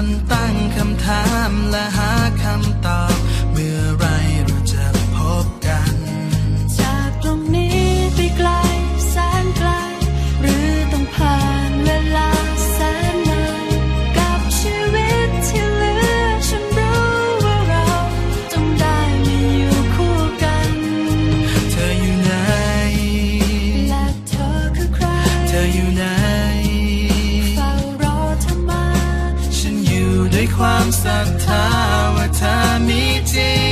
อนตั้งคำถามและหาคำตอบ sometimes I tie time meeting.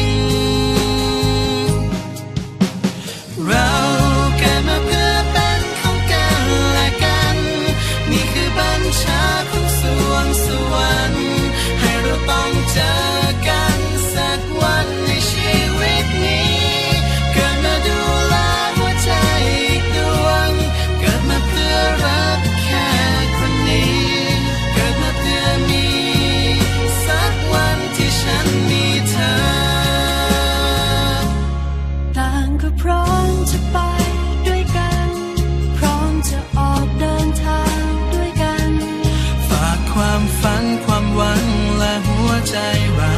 พร้อมจะไปด้วยกัน พร้อมจะออกเดินทางด้วยกัน ฝากความฝันความหวังและหัวใจเรา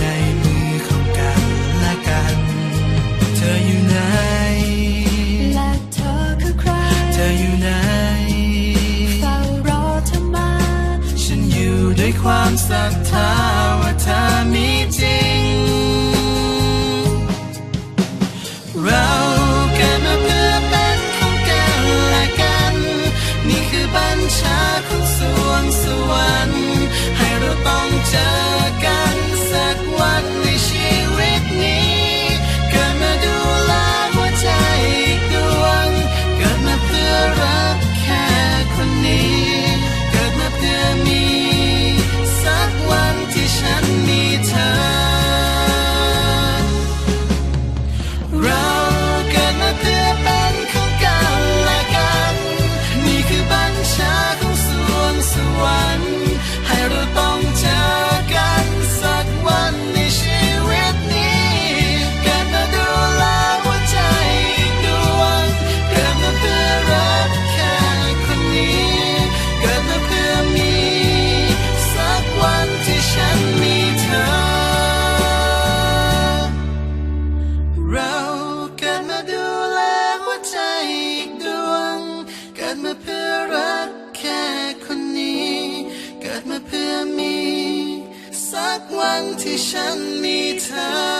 ในมือของกันและกัน เธออยู่ไหนและเธอคือใคร เธออยู่ไหนเฝ้ารอเธอมา ฉันอยู่ด้วยความศรัทธาว่าเธอมีจริง รักแค่คนนี้ เกิดมาเพื่อมี สักวันที่ฉันมีเธอ